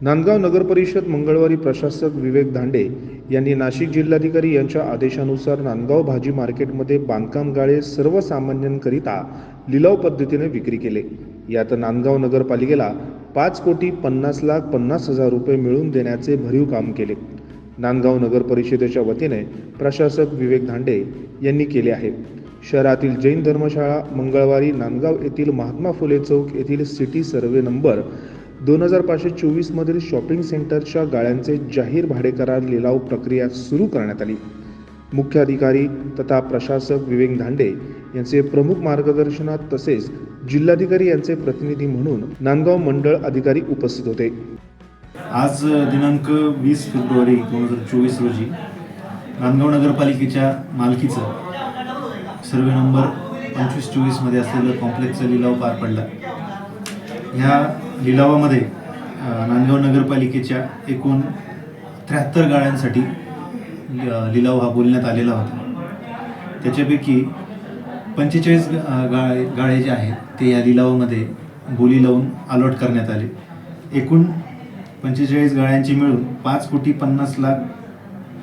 नांदगाव नगरपरिषद मंगळवारी प्रशासक विवेक दांडे यांनी नाशिक जिल्हाधिकारी यांच्या आदेशानुसार नांदगाव भाजी मार्केटमध्ये बांधकाम गाळे सर्वसामान्यांकरिता लिलाव पद्धतीने विक्री केले. यात नांदगाव नगरपालिकेला पाच कोटी पन्नास लाख पन्नास हजार रुपये मिळवून देण्याचे भरीव काम केले. नांदगाव नगर परिषदेच्या वतीने प्रशासक विवेक धांडे यांनी केले आहे. शहरातील जैन धर्मशाळा मंगळवारी नांदगाव येथील महात्मा फुले चौक येथील सिटी सर्वे नंबर दोन हजार पाचशे चोवीसमधील शॉपिंग सेंटरच्या गाळ्यांचे जाहीर भाडे करार लिलाव प्रक्रिया सुरू करण्यात आली. मुख्य अधिकारी तथा प्रशासक विवेक धांडे यांचे प्रमुख मार्गदर्शनात तसेच जिल्हाधिकारी यांचे प्रतिनिधी म्हणून नांदगाव मंडळ अधिकारी उपस्थित होते. आज दिनांक वीस फेब्रुवारी दोन हजार चोवीस रोजी नांदगाव नगरपालिकेच्या मालकीचं सर्वे नंबर पंचवीस चोवीसमध्ये असलेलं कॉम्प्लेक्सचा लिलाव पार पडला. ह्या लिलावामध्ये नांदगाव नगरपालिकेच्या एकूण त्र्याहत्तर गाळ्यांसाठी लिलाव हा बोलण्यात आलेला होता. त्याच्यापैकी पंचेचाळीस गाळे गाळे जे आहेत ते या लिलावामध्ये बोली लावून अलॉट करण्यात आले. एकूण पंचेचाळीस गाळ्यांची मिळून पाच कोटी पन्नास लाख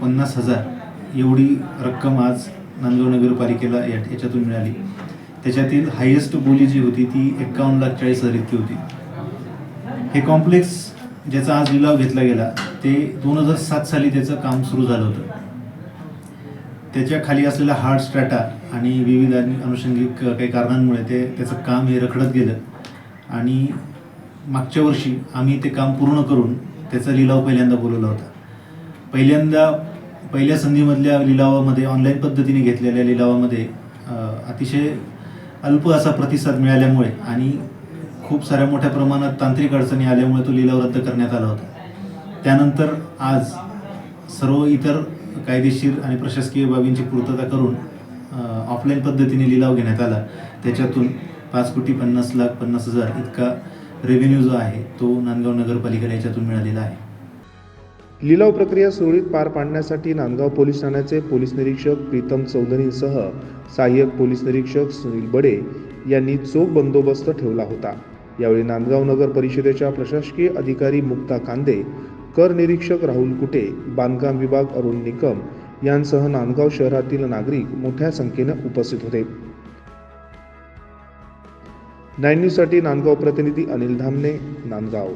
पन्नास हजार एवढी रक्कम आज नांदगाव नगरपालिकेला या याच्यातून मिळाली. त्याच्यातील हायेस्ट बोली जी होती ती एक्कावन्न लाख चाळीस हजार इतकी होती. हे कॉम्प्लेक्स ज्याचा आज लिलाव घेतला गेला ते दोन हजार सात साली त्याचं काम सुरू झालं होतं. त्याच्याखाली असलेला हार्ड स्ट्रॅटा आणि विविध आणि अनुषंगिक काही कारणांमुळे ते त्याचं काम हे रखडत गेलं. आणि मागच्या वर्षी आम्ही ते काम पूर्ण करून त्याचा लिलाव पहिल्यांदा बोलवला होता. पहिल्यांदा पहिल्या संधीमधल्या लिलावामध्ये ऑनलाईन पद्धतीने घेतलेल्या लिलावामध्ये अतिशय अल्प असा प्रतिसाद मिळाल्यामुळे आणि खूप साऱ्या मोठ्या प्रमाणात तांत्रिक अडचणी आल्यामुळे तो लिलाव रद्द करण्यात आला होता. त्यानंतर आज सर्व इतर कायदेशीर आणि प्रशासकीय बाबींची पूर्तता करून ऑफलाईन पद्धतीने लिलाव घेण्यात आला. त्याच्यातून पाच कोटी पन्नास लाख पन्नास हजार इतका रेव्हेन्यू जो आहे तो नांदगाव नगरपालिकेला याच्यातून मिळालेला आहे. लिलाव प्रक्रिया सुरळीत पार पाडण्यासाठी नांदगाव पोलीस ठाण्याचे पोलीस निरीक्षक प्रीतम चौधरीसह सहाय्यक पोलीस निरीक्षक सुनील बडे यांनी चोख बंदोबस्त ठेवला होता. यावेळी नांदगाव नगर परिषदेच्या प्रशासकीय अधिकारी मुक्ता कांदे कर निरीक्षक राहुल कुटे बांधकाम विभाग अरुण निकम यांसह नांदगाव शहरातील नागरिक मोठ्या संख्येने उपस्थित होते. नाईन न्यूजसाठी नांदगाव प्रतिनिधी अनिल धामणे नांदगाव.